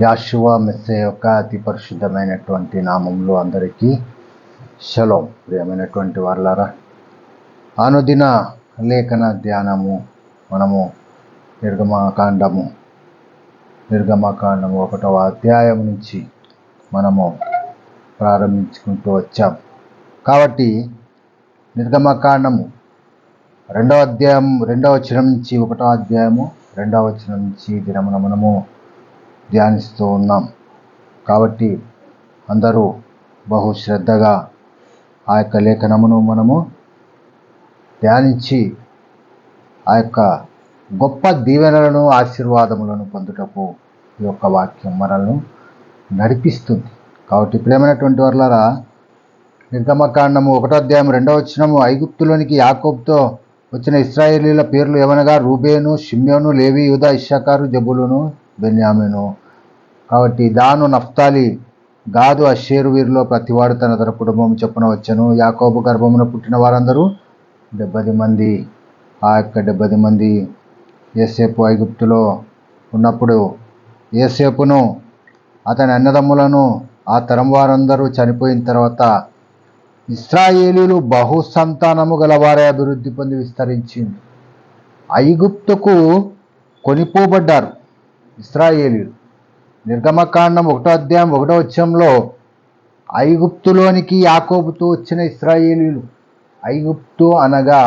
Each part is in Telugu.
యాశువా మెస్సే యొక్క అతి పరిశుద్ధమైనటువంటి నామంలో అందరికీ షలోం ప్రియమైనటువంటి వాళ్ళారా అనుదిన లేఖన ధ్యానము మనము నిర్గమాకాండము నిర్గమాకాండము ఒకటవ అధ్యాయం నుంచి మనము ప్రారంభించుకుంటూ వచ్చాం. కాబట్టి నిర్గమకాండము రెండవ అధ్యాయం రెండవ వచనం నుంచి ఒకటో అధ్యాయము రెండవ వచనం నుంచి దినమున మనము ధ్యానిస్తూ ఉన్నాం. కాబట్టి అందరూ బహు శ్రద్ధగా ఆ యొక్క లేఖనమును మనము ధ్యానించి ఆ యొక్క గొప్ప దీవెనలను ఆశీర్వాదములను పొందుటకు ఈ యొక్క వాక్యం మనల్ని నడిపిస్తుంది. కాబట్టి ప్రేమైనటువంటి వర్లరా నిర్గమకాండము ఒకటో అధ్యాయం రెండవ వచ్చినము ఐగుప్తులోనికి యాకోబ్తో వచ్చిన ఇస్రాయేలీల పేర్లు ఏమనగా? రూబేను షిమ్యోను లేవి యూదా ఇషాకారు జబులును బెన్యామిను. కాబట్టి దాను నఫ్తాలి గాదు అషేరు వీరిలో ప్రతివాడు తన తన కుటుంబం చొప్పున వచ్చను. యాకోబు గర్భమున పుట్టిన వారందరూ డెబ్బది మంది ఆ యొక్క డెబ్బది మంది ఏసేపు ఐగుప్తులో ఉన్నప్పుడు ఏసేపును అతని అన్నదమ్ములను ఆ తరం వారందరూ చనిపోయిన తర్వాత ఇస్రాయేలీలు బహు సంతానము గలవారే అభివృద్ధి పొంది విస్తరించింది. ఐగుప్తుకు కొనిపోబడ్డారు ఇస్రాయేలీలు. నిర్గమకాండం ఒకటో అధ్యాయం ఒకటో వచ్చంలో ఐగుప్తులోనికి యాకోబుతో వచ్చిన ఇస్రాయేలీలు. ఐగుప్తు అనగా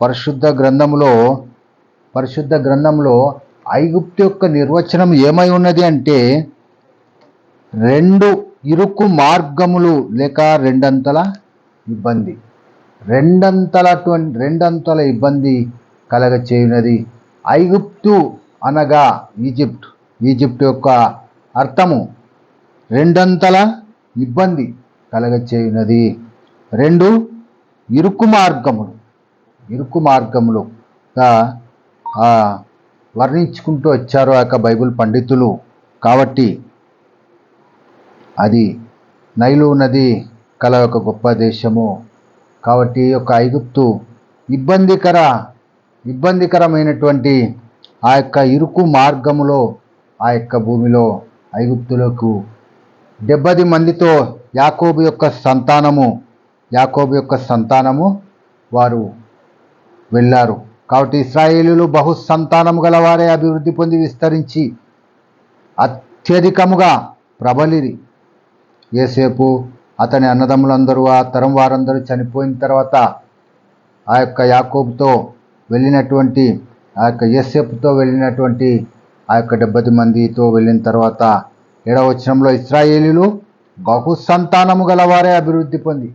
పరిశుద్ధ గ్రంథంలో పరిశుద్ధ గ్రంథంలో ఐగుప్తు యొక్క నిర్వచనం ఏమై ఉన్నది అంటే రెండు ఇరుకు మార్గములు లేక రెండంతల ఇబ్బంది. రెండంతల రెండంతల ఇబ్బంది కలగచేయునది. ఐగుప్తు అనగా ఈజిప్ట్. ఈజిప్ట్ యొక్క అర్థము రెండంతల ఇబ్బంది కలగచేయునది. రెండు ఇరుకు మార్గములు. ఇరుకు మార్గములుగా వర్ణించుకుంటూ వచ్చారు ఆ యొక్క బైబిల్ పండితులు. కాబట్టి అది నైలు నది కల ఒక గొప్ప దేశము. కాబట్టి ఈ యొక్క ఐగుప్తు ఇబ్బందికర ఇబ్బందికరమైనటువంటి ఆ యొక్క ఇరుకు మార్గములో ఆ యొక్క భూమిలో ఐగుప్తులకు డెబ్బది మందితో యాకోబు యొక్క సంతానము యాకోబు యొక్క సంతానము వారు వెళ్ళారు. కాబట్టి ఇస్రాయేలీలు బహు సంతానము గలవారే అభివృద్ధి పొంది విస్తరించి అత్యధికముగా ప్రబలిరి. ఏసేపు అతని అన్నదమ్ములందరూ ఆ తరం వారందరూ చనిపోయిన తర్వాత ఆ యొక్క యాకోబుతో వెళ్ళినటువంటి ఆ యొక్క ఏసేపుతో వెళ్ళినటువంటి ఆ యొక్క డెబ్బది మందితో వెళ్ళిన తర్వాత ఏడవచనంలో ఇస్రాయేలీలు బహు సంతానము గలవారే అభివృద్ధి పొంది.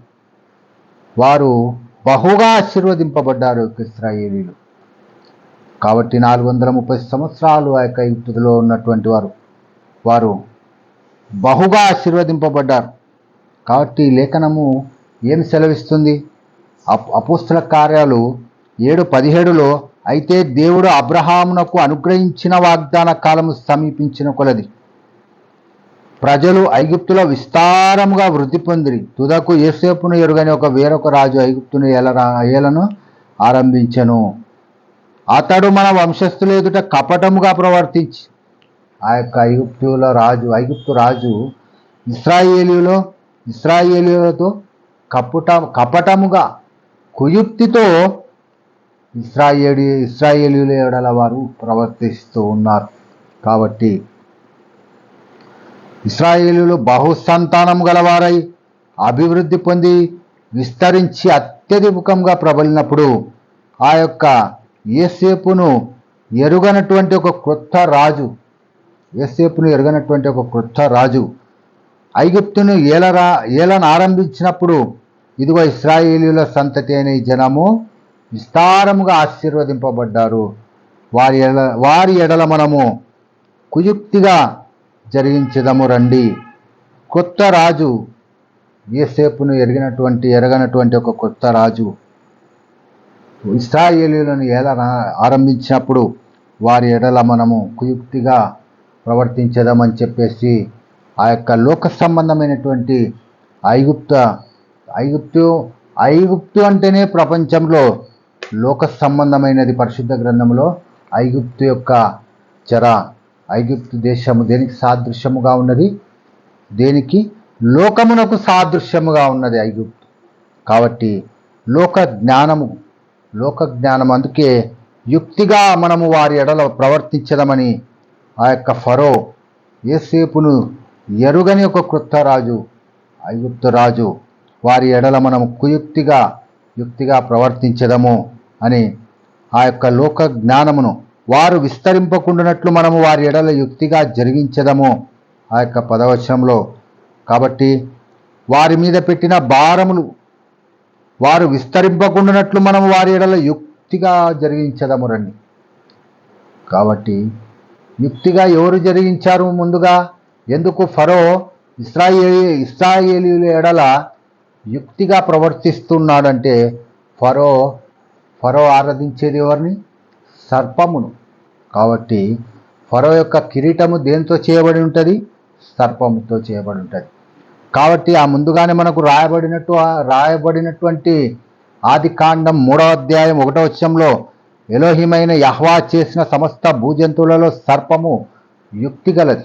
వారు బహుగా ఆశీర్వదింపబడ్డారు ఇస్రాయేలీలు. కాబట్టి నాలుగు వందల ముప్పై సంవత్సరాలు ఆ యొక్క యుక్తిలో ఉన్నటువంటి వారు వారు బహుగా ఆశీర్వదింపబడ్డారు. కాబట్టి లేఖనము ఏమి సెలవిస్తుంది? అపోస్తుల కార్యాలు ఏడు పదిహేడులో అయితే దేవుడు అబ్రహామునకు అనుగ్రహించిన వాగ్దాన కాలము సమీపించిన కొలది. ప్రజలు ఐగుప్తులో విస్తారముగా వృద్ధి పొందిరి. తుదకు ఏసేపును ఎరుగని ఒక వేరొక రాజు ఐగుప్తును ఏలరా ఏలను ఆరంభించను. అతడు మన వంశస్థుల ఎదుట కపటముగా ప్రవర్తించి ఆ యొక్క ఐగుప్తుల రాజు ఐగుప్తు రాజు ఇస్రాయేలీలో ఇస్రాయేలీలతో కపుట కపటముగా కుయుక్తితో ఇస్రాయేలి ఇస్రాయేలీల ఎడల వారు ప్రవర్తిస్తూ ఉన్నారు. కాబట్టి ఇస్రాయేలీలు బహుసంతానం గలవారై అభివృద్ధి పొంది విస్తరించి అత్యధికంగా ప్రబలినప్పుడు ఆ యొక్క ఏసేపును ఎరుగనటువంటి ఒక క్రొత్త రాజు ఏసేపును ఎరుగనటువంటి ఒక క్రొత్త రాజు ఐగుప్తును ఏలరా ఏలను ఆరంభించినప్పుడు ఇదిగో ఇస్రాయేలీల సంతతి అనే జనము విస్తారముగా ఆశీర్వదింపబడ్డారు. వారి ఎడ వారి ఎడల మనము కుయుక్తిగా జరిగించదము రండి. కొత్త రాజు ఏసేపును ఎరిగినటువంటి ఎరగనటువంటి ఒక కొత్త రాజు ఇస్రాయేలీలను ఎలా ఆరంభించినప్పుడు వారి ఎడల మనము కుయుక్తిగా ప్రవర్తించదామని చెప్పేసి ఆ యొక్క లోక సంబంధమైనటువంటి ఐగుప్త ఐగుప్తు ఐగుప్తు అంటేనే ప్రపంచంలో లోక సంబంధమైనది పరిశుద్ధ గ్రంథంలో ఐగుప్తు యొక్క చర ఐగుప్తు దేశము దేనికి సాదృశ్యముగా ఉన్నది? దేనికి? లోకమునకు సాదృశ్యముగా ఉన్నది ఐగుప్తు. కాబట్టి లోక జ్ఞానము లోక జ్ఞానం అందుకే యుక్తిగా మనము వారి ఎడల ప్రవర్తించదమని ఆ యొక్క ఫరో ఏసేపును ఎరుగని ఒక క్రొత్త రాజు ఐగుప్తు రాజు వారి ఎడల మనము కుయుక్తిగా యుక్తిగా ప్రవర్తించదము. అని ఆ యొక్క లోక జ్ఞానమును వారు విస్తరింపకుండానట్లు మనము వారి ఎడల యుక్తిగా జరిగించదము. ఆ యొక్క పదవచనంలో కాబట్టి వారి మీద పెట్టిన భారములు వారు విస్తరింపకుండానట్లు మనము వారి ఎడల యుక్తిగా జరిగించదము రండి. కాబట్టి యుక్తిగా ఎవరు జరిగించారు ముందుగా? ఎందుకు ఫరో ఇస్రాయేలీ ఇస్రాయేలీల ఎడల యుక్తిగా ప్రవర్తిస్తున్నాడంటే ఫరో ఫరో ఆరాధించేది ఎవరిని? సర్పమును. కాబట్టి ఫరో యొక్క కిరీటము దేంతో చేయబడి ఉంటుంది? సర్పముతో చేయబడి ఉంటుంది. కాబట్టి ఆ ముందుగానే మనకు రాయబడినట్టు రాయబడినటువంటి ఆది కాండం మూడవ అధ్యాయం ఒకటో వచ్చంలో ఎలోహిమైన యహ్వా చేసిన సమస్త భూజంతువులలో సర్పము యుక్తి గలది.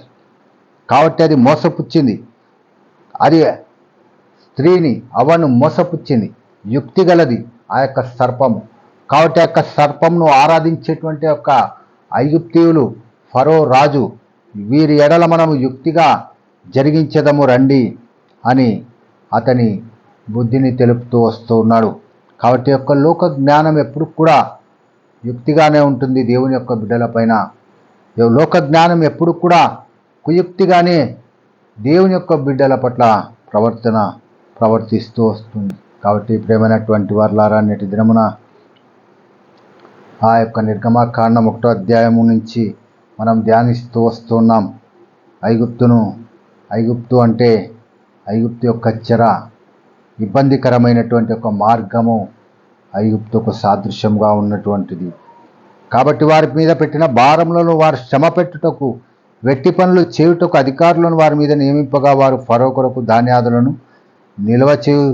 కాబట్టి అది మోసపుచ్చింది. అది స్త్రీని అవను మోసపుచ్చింది. యుక్తి గలది ఆ యొక్క సర్పము. కాబట్టి యొక్క సర్పంను ఆరాధించేటువంటి యొక్క ఐగుప్తీయులు ఫరో రాజు వీరి ఎడల మనము యుక్తిగా జరిగించదము రండి అని అతని బుద్ధిని తెలుపుతూ వస్తూ ఉన్నాడు. కాబట్టి యొక్క లోక జ్ఞానం ఎప్పుడు కూడా యుక్తిగానే ఉంటుంది దేవుని యొక్క బిడ్డల పైన. లోక జ్ఞానం ఎప్పుడు కూడా కుయుక్తిగానే దేవుని యొక్క బిడ్డల పట్ల ప్రవర్తన ప్రవర్తిస్తూ వస్తుంది. కాబట్టి ప్రేమైనటువంటి వారులారా నేటి దినమున ఆ యొక్క నిర్గమాకాండం ఒకటో అధ్యాయము నుంచి మనం ధ్యానిస్తూ వస్తున్నాం. ఐగుప్తును ఐగుప్తు అంటే ఐగుప్తు యొక్క చెర ఇబ్బందికరమైనటువంటి ఒక మార్గము ఐగుప్తుకు సాదృశ్యంగా ఉన్నటువంటిది. కాబట్టి వారి మీద పెట్టిన భారములను వారు శ్రమ పెట్టుటకు వెట్టి పనులు చేయుటకు అధికారులను వారి మీద నియమింపగా వారు ఫరో కొరకు ధాన్యాదులను నిల్వ చేయు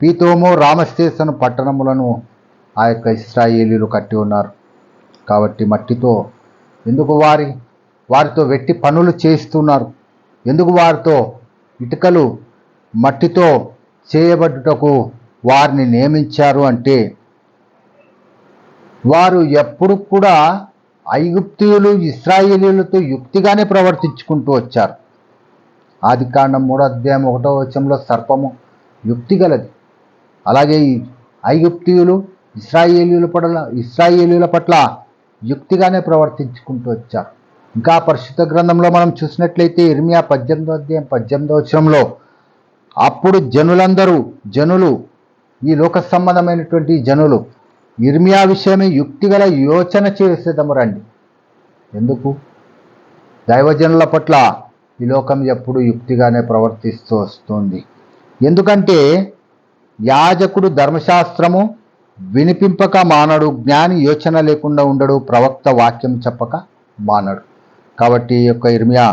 పీతోమో రామస్తేసను పట్టణములను ఆ యొక్క ఇస్రాయేలీలు కట్టి ఉన్నారు. కాబట్టి మట్టితో ఎందుకు వారి వారితో వెట్టి పనులు చేస్తున్నారు? ఎందుకు వారితో ఇటుకలు మట్టితో చేయబడ్డటకు వారిని నియమించారు అంటే వారు ఎప్పుడు కూడా ఐగుప్తియులు ఇస్రాయేలీలతో యుక్తిగానే ప్రవర్తించుకుంటూ వచ్చారు. ఆది కాండం మూడో అధ్యాయం ఒకటో వచ్చంలో సర్పము యుక్తి గలది. అలాగే ఈ ఇస్రాయేలీల పట్ల ఇస్రాయేలీల పట్ల యుక్తిగానే ప్రవర్తించుకుంటూ వచ్చారు. ఇంకా పరిశుద్ధ గ్రంథంలో మనం చూసినట్లయితే ఇర్మియా పద్దెనిమిదో అధ్యాయం పద్దెనిమిదో వచ్చంలో అప్పుడు జనులందరూ జనులు ఈ లోక సంబంధమైనటువంటి జనులు ఇర్మియా విషయమే యుక్తిగల యోచన చేసేదము రండి. ఎందుకు? దైవజనుల పట్ల ఈ లోకం ఎప్పుడు యుక్తిగానే ప్రవర్తిస్తూ వస్తుంది. ఎందుకంటే యాజకుడు ధర్మశాస్త్రము వినిపింపక మానడు జ్ఞాని యోచన లేకుండా ఉండడు ప్రవక్త వాక్యం చెప్పక మానడు. కాబట్టి ఈ యొక్క ఇర్మియా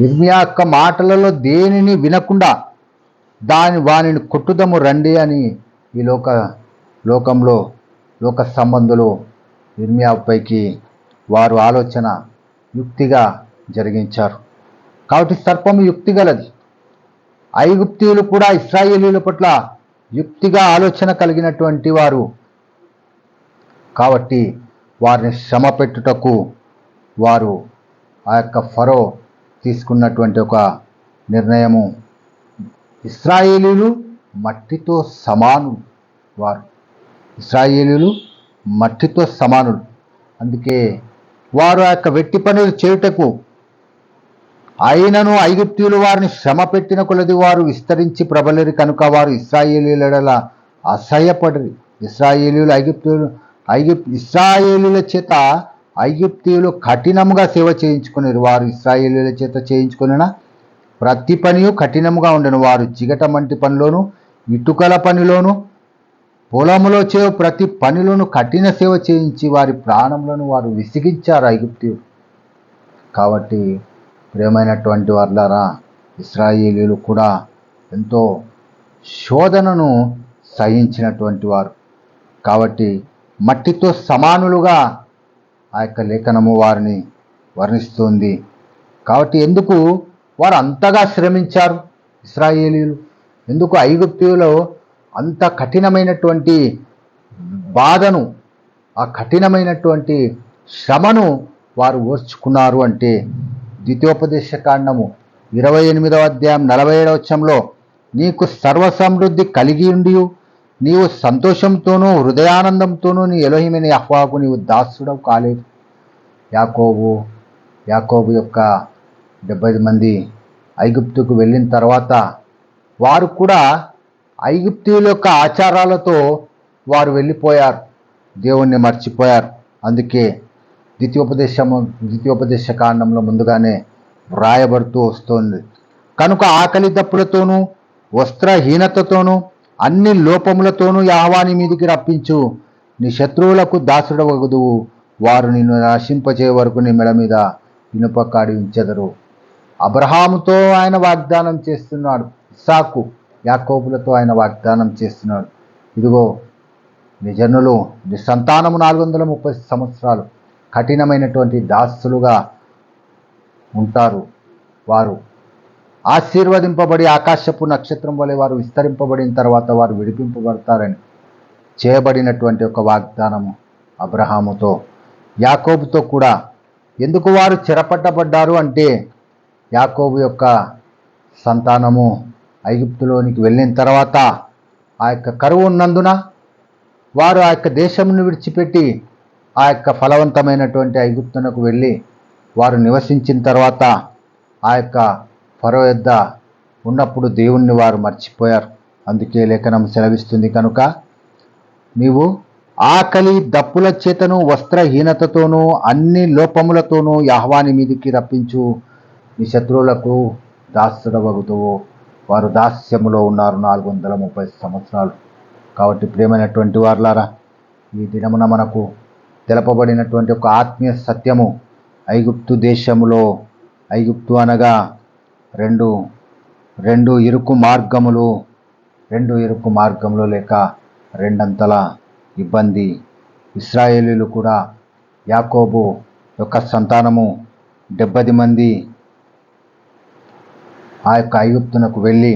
ఇర్మియా యొక్క మాటలలో దేనిని వినకుండా దాని వానిని కొట్టుదము రండి అని ఈ లోక లోకంలో లోక సంబంధులు ఇర్మియాపైకి వారు ఆలోచన యుక్తిగా జరిగించారు. కాబట్టి సర్పము యుక్తి గలది. ఐగుప్తీయులు కూడా ఇస్రాయేలీల పట్ల యుక్తిగా ఆలోచన కలిగినటువంటి వారు. కాబట్టి వారిని శ్రమ పెట్టుటకు వారు ఆ యొక్క ఫరో తీసుకున్నటువంటి ఒక నిర్ణయము. ఇస్రాయేలీలు మట్టితో సమానులు వారు. ఇస్రాయేలీలు మట్టితో సమానులు. అందుకే వారు ఆ యొక్క వెట్టి పనులు చేయుటకు అయినను ఐగుప్తీయులు వారిని శ్రమ పెట్టిన కొలది వారు విస్తరించి ప్రబలరి కనుక వారు ఇస్రాయేలీల అసహ్యపడరి. ఇస్రాయేలీలు ఐగుప్తులు ఐగుప్ ఇస్రాయేలీల చేత ఐగుప్తీయులు కఠినముగా సేవ చేయించుకునేరు. వారు ఇస్రాయేలీల చేత చేయించుకున్న ప్రతి పనియు కఠినముగా ఉండను. వారు జిగట వంటి పనిలోను ఇటుకల పనిలోను పొలములో చే ప్రతి పనిలోను కఠిన సేవ చేయించి వారి ప్రాణములను వారు విసిగించారు ఐగుప్తీయులు కాబట్టి ప్రియమైనటువంటి వాళ్ళారా ఇస్రాయేలీలు కూడా ఎంతో శోధనను సహించినటువంటి వారు. కాబట్టి మట్టితో సమానులుగా ఆ యొక్క లేఖనము వారిని వర్ణిస్తుంది. కాబట్టి ఎందుకు వారు అంతగా శ్రమించారు ఇస్రాయేలీలు? ఎందుకు ఐగుప్తులో అంత కఠినమైనటువంటి బాధను ఆ కఠినమైనటువంటి శ్రమను వారు ఓర్చుకున్నారు అంటే ద్వితీయోపదేశ కాండము ఇరవై ఎనిమిదవ అధ్యాయం నలభై ఏడవ వచ్చంలో నీకు సర్వ సమృద్ధి కలిగి ఉండి నీవు సంతోషంతోనూ హృదయానందంతోనూ నీ ఎలోహిమైన అహ్వాకు నీవు దాసుడవు కాలేదు. యాకోబు యాకోబు యొక్క డెబ్బై మంది ఐగుప్తుకు వెళ్ళిన తర్వాత వారు కూడా ఐగుప్తుల యొక్క ఆచారాలతో వారు వెళ్ళిపోయారు. దేవుణ్ణి మర్చిపోయారు. అందుకే ద్వితీయోపదేశము ద్వితీయోపదేశ కాండంలో ముందుగానే వ్రాయబడుతూ వస్తుంది. కనుక ఆకలి దప్పులతోనూ వస్త్రహీనతతోనూ అన్ని లోపములతోనూ యాహవాని మీదికి రప్పించు. నీ శత్రువులకు దాసుడవగదువు. వారు నిన్ను నశింపచే వరకు నీ మెడ మీద ఇనుప కాడి ఉంచెదరు. అబ్రహాముతో ఆయన వాగ్దానం చేస్తున్నాడు. ఇసాకు యాకోబులతో ఆయన వాగ్దానం చేస్తున్నాడు. ఇదిగో నీ జనులు నీ సంతానము నాలుగు వందల ముప్పై సంవత్సరాలు. కఠినమైనటువంటి దాసులుగా ఉంటారు వారు. ఆశీర్వదింపబడి ఆకాశపు నక్షత్రం వలె వారు విస్తరింపబడిన తర్వాత వారు విడిపింపబడతారని చేయబడినటువంటి ఒక వాగ్దానము అబ్రహాముతో యాకోబుతో కూడా. ఎందుకు వారు చెరపట్టబడ్డారు అంటే యాకోబు యొక్క సంతానము ఐగుప్తులోనికి వెళ్ళిన తర్వాత ఆ యొక్క కరువు ఉన్నందున వారు ఆ యొక్క దేశమును విడిచిపెట్టి ఆ యొక్క ఫలవంతమైనటువంటి ఐగుప్తునకు వెళ్ళి వారు నివసించిన తర్వాత ఆ యొక్క ఫరో యొద్ద ఉన్నప్పుడు దేవుణ్ణి వారు మర్చిపోయారు. అందుకే లేఖనం సెలవిస్తుంది కనుక నీవు ఆకలి దప్పుల చేతను వస్త్రహీనతతోనూ అన్ని లోపములతోనూ యాహ్వాని మీదికి రప్పించు. నీ శత్రువులకు దాసుడవగుతువు వారు దాస్యములో ఉన్నారు నాలుగు వందల ముప్పై సంవత్సరాలు. కాబట్టి ప్రియమైనటువంటి వారులారా ఈ దినమున మనకు తెలపబడినటువంటి ఒక ఆత్మీయ సత్యము ఐగుప్తు దేశములో ఐగుప్తు అనగా రెండు రెండు ఇరుకు మార్గములు రెండు ఇరుకు మార్గములు లేక రెండంతల ఇబ్బంది. ఇస్రాయేలీలు కూడా యాకోబు యొక్క సంతానము డెబ్బది మంది ఆ యొక్క ఐగుప్తునకు వెళ్ళి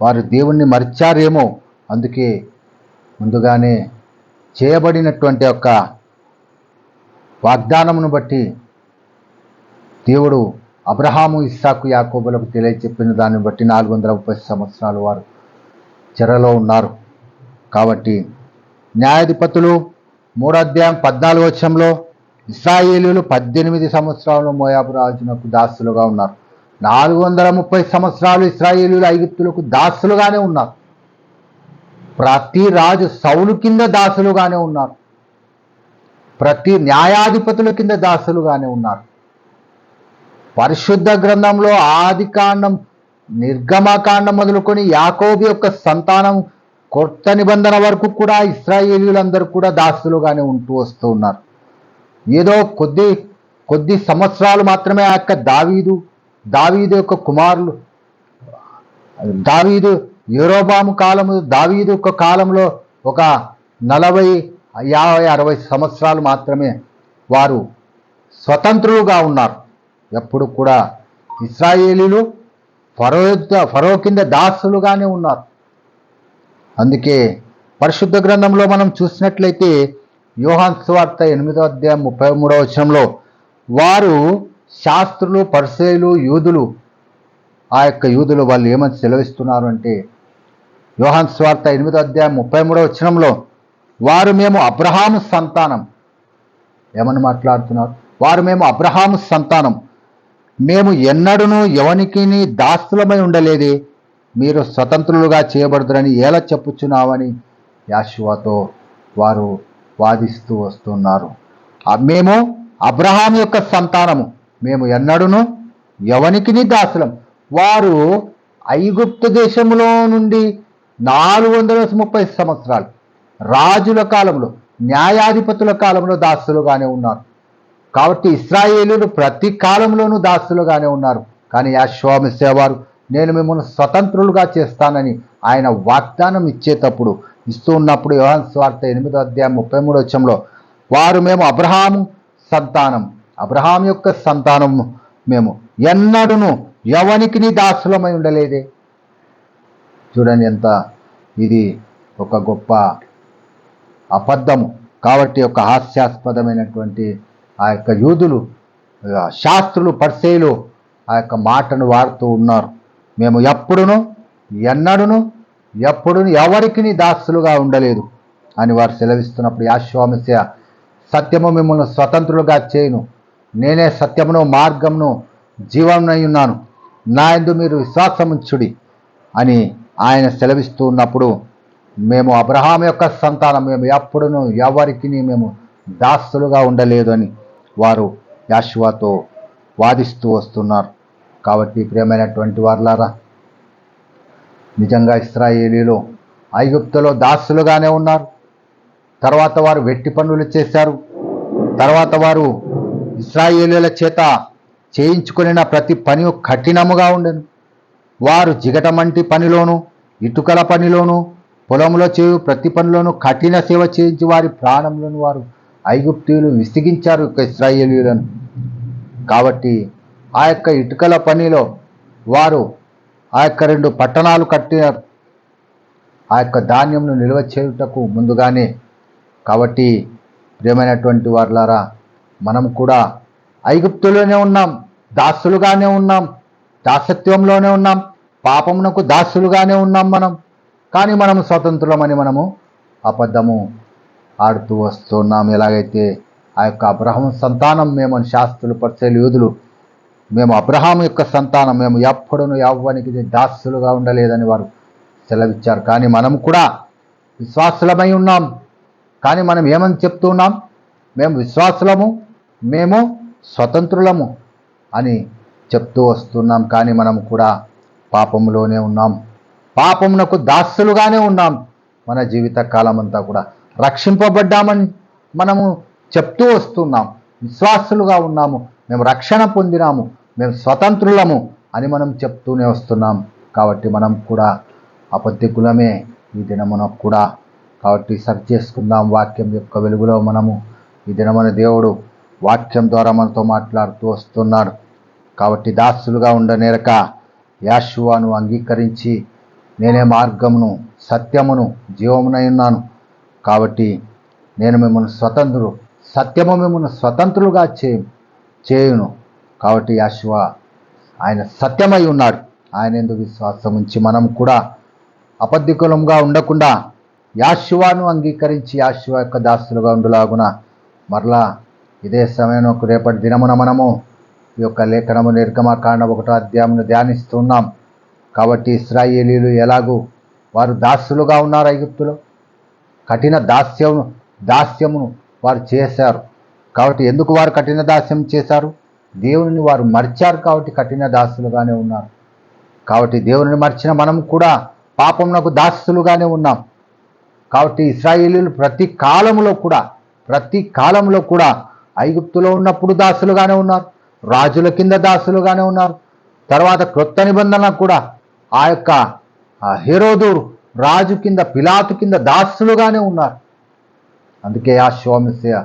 వారు దేవుణ్ణి మరిచారేమో అందుకే ముందుగానే చేయబడినటువంటి యొక్క వాగ్దానమును బట్టి దేవుడు అబ్రహాము ఇస్సాకు యాకోబులకు తెలియచెప్పిన దాన్ని బట్టి నాలుగు వందల ముప్పై సంవత్సరాలు వారు చెరలో ఉన్నారు. కాబట్టి న్యాయాధిపతులు మూడో అధ్యాయం పద్నాలుగు వచ్చంలో ఇస్రాయేలీలు పద్దెనిమిది సంవత్సరాలు మోయాబు రాజునకు దాసులుగా ఉన్నారు. నాలుగు వందల ముప్పై సంవత్సరాలు ఇస్రాయేలీలు ఐగుప్తులకు దాసులుగానే ఉన్నారు. ప్రతి రాజు సౌలు కింద దాసులుగానే ఉన్నారు. ప్రతి న్యాయాధిపతుల కింద దాసులుగానే ఉన్నారు. పరిశుద్ధ గ్రంథంలో ఆదికాండం నిర్గమకాండం మొదలుకొని యాకోబు యొక్క సంతానం కొత్త నిబంధన వరకు కూడా ఇస్రాయేలీలందరూ కూడా దాసులుగానే ఉంటూ వస్తూ ఉన్నారు. ఏదో కొద్ది కొద్ది సంవత్సరాలు మాత్రమే ఆ యొక్క దావీదు దావీదు యొక్క కుమారులు దావీదు యూరోబాము కాలము దావీదు యొక్క కాలంలో ఒక నలభై యాభై అరవై సంవత్సరాలు మాత్రమే వారు స్వతంత్రులుగా ఉన్నారు. ఎప్పుడు కూడా ఇస్రాయేలీలు ఫరో ఫరో కింద దాసులుగానే ఉన్నారు. అందుకే పరిశుద్ధ గ్రంథంలో మనం చూసినట్లయితే యోహాన్ స్వార్త ఎనిమిదో అధ్యాయం ముప్పై మూడవ వచనంలో వారు శాస్త్రులు పరిసేలు యూదులు ఆ యొక్క యూదులు వాళ్ళు ఏమని సెలవిస్తున్నారు అంటే యోహాన్ స్వార్త ఎనిమిదో అధ్యాయం ముప్పై మూడవ వచనంలో వారు మేము అబ్రహాము సంతానం. ఏమని మాట్లాడుతున్నారు? వారు మేము అబ్రహాము సంతానం. మేము ఎన్నడూను ఎవనికి దాస్తులమై ఉండలేదే. మీరు స్వతంత్రులుగా చేయబడతారని ఎలా చెప్పుచున్నావని యాశువాతో వారు వాదిస్తూ వస్తున్నారు. మేము అబ్రహాం యొక్క సంతానము. మేము ఎన్నడూను ఎవనికి దాసులం. వారు ఐగుప్తు దేశంలో నుండి నాలుగు వందల ముప్పై సంవత్సరాలు. రాజుల కాలంలో న్యాయాధిపతుల కాలంలో దాసులుగానే ఉన్నారు. కాబట్టి ఇస్రాయేలీలు ప్రతి కాలంలోనూ దాస్తులుగానే ఉన్నారు. కానీ యాశ్వామిసే వారు నేను మిమ్మల్ని స్వతంత్రులుగా చేస్తానని ఆయన వాగ్దానం ఇచ్చేటప్పుడు ఇస్తూ ఉన్నప్పుడు యోహన్ స్వార్థ ఎనిమిదో అధ్యాయం ముప్పై మూడు వచ్చంలో వారు మేము అబ్రహాం సంతానం అబ్రహాం యొక్క సంతానం మేము. ఎన్నడూను ఎవనికి దాసులమై ఉండలేదే? చూడండి ఎంత ఇది ఒక గొప్ప అబద్ధము కాబట్టి ఒక హాస్యాస్పదమైనటువంటి ఆ యొక్క యూదులు శాస్త్రులు పరిచయులు ఆ యొక్క మాటను వాడుతూ ఉన్నారు. మేము ఎప్పుడును ఎన్నడును ఎప్పుడును ఎవరికి దాస్తులుగా దాసులుగా ఉండలేదు అని వారు సెలవిస్తున్నప్పుడు యాశ్వామస్య సత్యము మిమ్మల్ని స్వతంత్రులుగా చేయను. నేనే సత్యమును మార్గమును జీవమునై ఉన్నాను. నా యందు మీరు విశ్వాసముంచుడి అని ఆయన సెలవిస్తూ ఉన్నప్పుడు మేము అబ్రహాం యొక్క సంతానం మేము ఎప్పుడునూ ఎవరికి మేము దాస్తులుగా ఉండలేదు అని వారు యాశ్వాతో వాదిస్తూ వస్తున్నారు. కాబట్టి ప్రియమైనటువంటి వారులారా నిజంగా ఇస్రాయేలీలు ఐగుప్తులో దాసులుగానే ఉన్నారు. తర్వాత వారు వెట్టి పనులు చేశారు. తర్వాత వారు ఇస్రాయేలీల చేత చేయించుకుని ప్రతి పని కఠినముగా ఉండెను. వారు జిగటమంటి పనిలోను ఇటుకల పనిలోను పొలంలో చేయు ప్రతి పనిలోనూ కఠిన సేవ చేయించి వారి ప్రాణంలోని వారు ఐగుప్తీయులు విసిగించారు యొక్క ఇస్రాయేలీలను కాబట్టి ఆ యొక్క ఇటుకల పనిలో వారు ఆ యొక్క రెండు పట్టణాలు కట్టినారు. ఆ యొక్క ధాన్యంను నిల్వ చేయుటకు ముందుగానే కాబట్టి ప్రియమైనటువంటి వారులారా మనం కూడా ఐగుప్తులోనే ఉన్నాం దాసులుగానే ఉన్నాం దాసత్వంలోనే ఉన్నాం పాపమునకు దాసులుగానే ఉన్నాం మనం. కానీ మనం స్వతంత్రులమని మనము అబద్ధము ఆడుతూ వస్తున్నాం ఎలాగైతే ఆ యొక్క అబ్రహం సంతానం మేము శాస్త్రులు పరిచయలు యూదులు మేము అబ్రహాం యొక్క సంతానం మేము ఎప్పుడును యవ్వనికి దాసులుగా ఉండలేదని వారు సెలవిచ్చారు. కానీ మనం కూడా విశ్వాసులమై ఉన్నాం. కానీ మనం ఏమని చెప్తున్నాం మేము విశ్వాసులము మేము స్వతంత్రులము అని చెప్తూ వస్తున్నాం కానీ మనం కూడా పాపంలోనే ఉన్నాం. పాపమునకు దాసులుగానే ఉన్నాం. మన జీవిత కాలం అంతా కూడా రక్షింపబడ్డామని మనము చెప్తూ వస్తున్నాం. విశ్వాసులుగా ఉన్నాము. మేము రక్షణ పొందినాము. మేము స్వతంత్రులము అని మనం చెప్తూనే వస్తున్నాం. కాబట్టి మనం కూడా అబద్ధికులమే ఈ దినమున కూడా. కాబట్టి సర్చ్ చేసుకుందాం వాక్యం యొక్క వెలుగులో మనము. ఈ దినమున దేవుడు వాక్యం ద్వారా మనతో మాట్లాడుతూ వస్తున్నాడు. కాబట్టి దాసులుగా ఉండనేరక యాశువాను అంగీకరించి నేనే మార్గమును సత్యమును జీవమునై ఉన్నాను. కాబట్టి నేను మిమ్మల్ని స్వతంత్రులు సత్యము మిమ్మల్ని స్వతంత్రులుగా చే చేయును. కాబట్టి యాశువ ఆయన సత్యమై ఉన్నాడు. ఆయన ఎందుకు విశ్వాసం ఉంచి మనం కూడా అబద్ధికులంగా ఉండకుండా యాశువాను అంగీకరించి యాశువ యొక్క దాసులుగా ఉండులాగున మరలా ఇదే సమయంలో రేపటి దినమున మనము ఈ యొక్క లేఖనము నిర్గమకాండ ఒకటో అధ్యాయమును ధ్యానిస్తున్నాం కాబట్టి ఇస్రాయేలీలు ఎలాగూ వారు దాసులుగా ఉన్నారు ఐగుప్తులో? కఠిన దాస్యం దాస్యమును వారు చేశారు. కాబట్టి ఎందుకు వారు కఠిన దాస్యం చేశారు? దేవుని వారు మర్చారు కాబట్టి కఠిన దాసులుగానే ఉన్నారు. కాబట్టి దేవుని మర్చిన మనం కూడా పాపమునకు దాసులుగానే ఉన్నాం. కాబట్టి ఇస్రాయేలీలు ప్రతి కాలంలో కూడా ప్రతి కాలంలో కూడా ఐగుప్తులో ఉన్నప్పుడు దాసులుగానే ఉన్నారు. రాజుల కింద దాసులుగానే ఉన్నారు. తర్వాత క్రొత్త నిబంధన కూడా ఆ యొక్క హీరోదు రాజు కింద పిలాతు కింద దాసులుగానే ఉన్నారు. అందుకే ఆ శోమస్య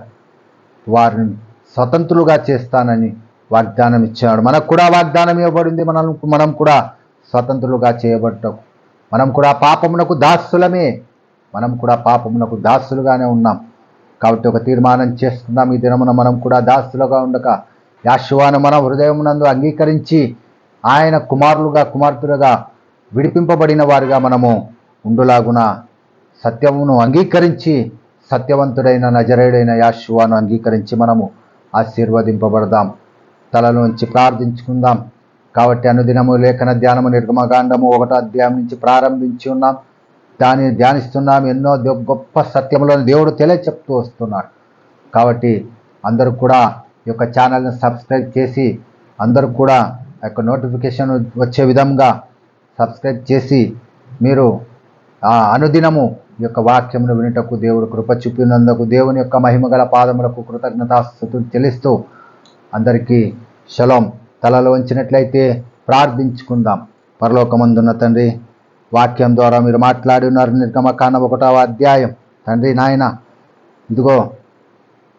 వారిని స్వతంత్రులుగా చేస్తానని వాగ్దానం ఇచ్చాడు. మనకు కూడా వాగ్దానం ఇవ్వబడింది. మనం మనం కూడా స్వతంత్రులుగా చేయబడ్డాం. మనం కూడా పాపమునకు దాసులమే. మనం కూడా పాపమునకు దాసులుగానే ఉన్నాం. కాబట్టి ఒక తీర్మానం చేస్తున్నాం. ఈ దినమున మనం కూడా దాసులుగా ఉండక యాశువాను మన హృదయమునందు అంగీకరించి ఆయన కుమారులుగా కుమార్తెలుగా విడిపింపబడిన వారిగా మనము ఉండులాగున సత్యమును అంగీకరించి సత్యవంతుడైన నజరేడైన యాశువాను అంగీకరించి మనము ఆశీర్వదింపబడదాం. తలలోంచి ప్రార్థించుకుందాం. కాబట్టి అనుదినము లేఖన ధ్యానము నిర్గమకాండము ఒకటో అధ్యాయం నుంచి ప్రారంభించి ఉన్నాం. దానిని ధ్యానిస్తున్నాం. ఎన్నో గొప్ప సత్యములను దేవుడు తెలియచెప్తూ వస్తున్నాడు. కాబట్టి అందరూ కూడా ఈ యొక్క ఛానల్ని సబ్స్క్రైబ్ చేసి అందరూ కూడా యొక్క నోటిఫికేషన్ వచ్చే విధంగా సబ్స్క్రైబ్ చేసి మీరు ఆ అనుదినము ఈ యొక్క వాక్యమును వినుటకు దేవుడు కృప చూపినందుకు దేవుని యొక్క మహిమగల పాదములకు కృతజ్ఞతాస్థుతులు చెల్లిస్తూ అందరికీ శలం. తలలో ఉంచినట్లయితే ప్రార్థించుకుందాం. పరలోకమందున్న తండ్రి వాక్యం ద్వారా మీరు మాట్లాడి ఉన్నారు. నిర్గమకాండం ఒకటవ అధ్యాయం. తండ్రి నాయన ఇదిగో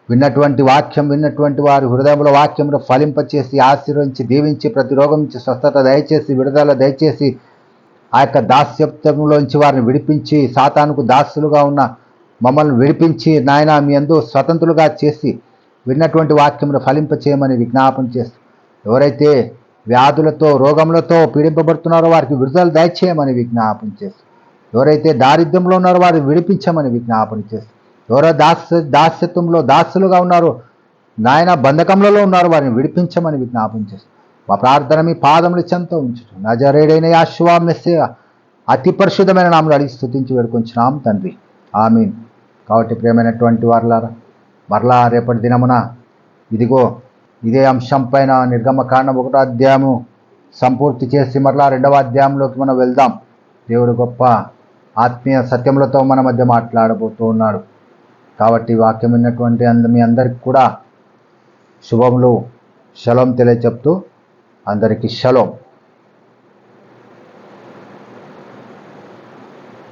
విన్నటువంటి వాక్యం విన్నటువంటి వారి హృదయంలో వాక్యంలో ఫలింపచేసి ఆశీర్వించి దీవించి ప్రతి రోగం నుంచి స్వస్థత దయచేసి విడుదల దయచేసి ఆ యొక్క దాస్యత్వంలోంచి వారిని విడిపించి సాతానుకు దాసులుగా ఉన్న మమ్మల్ని విడిపించి నాయన మీ అందు స్వతంత్రులుగా చేసి విన్నటువంటి వాక్యమును ఫలింప చేయమని విజ్ఞాపన చేస్తూ ఎవరైతే వ్యాధులతో రోగములతో పీడింపబడుతున్నారో వారికి విడుదల దయచేయమని విజ్ఞాపన చేస్తూ ఎవరైతే దారిద్ర్యంలో ఉన్నారో వారిని విడిపించమని విజ్ఞాపన చేస్తూ ఎవరో దాస్య దాస్యత్వంలో దాసులుగా ఉన్నారో నాయన బంధకములలో ఉన్నారో వారిని విడిపించమని విజ్ఞాపన చేస్తూ మా ప్రార్థన మీ పాదములు చెంత ఉంచుట నజరేడైన యాశ్వా మెస్సే అతి పరిశుద్ధమైన నామలు అడిగి స్థుతించి వేడుకొంచున్నాం తండ్రి. ఆమీన్. కాబట్టి ప్రేమైనటువంటి వారులారా మరలా రేపటి దినమున ఇదిగో ఇదే అంశం పైన నిర్గమకాండం ఒకటో అధ్యాయము సంపూర్తి చేసి మరలా రెండవ అధ్యాయంలోకి మనం వెళ్దాం. దేవుడు గొప్ప ఆత్మీయ సత్యములతో మన మధ్య మాట్లాడబోతూ ఉన్నాడు. కాబట్టి వాక్యం విన్నటువంటి అంద మీ అందరికి కూడా శుభములు శలం తెలియచెప్తూ అందరికీ శలం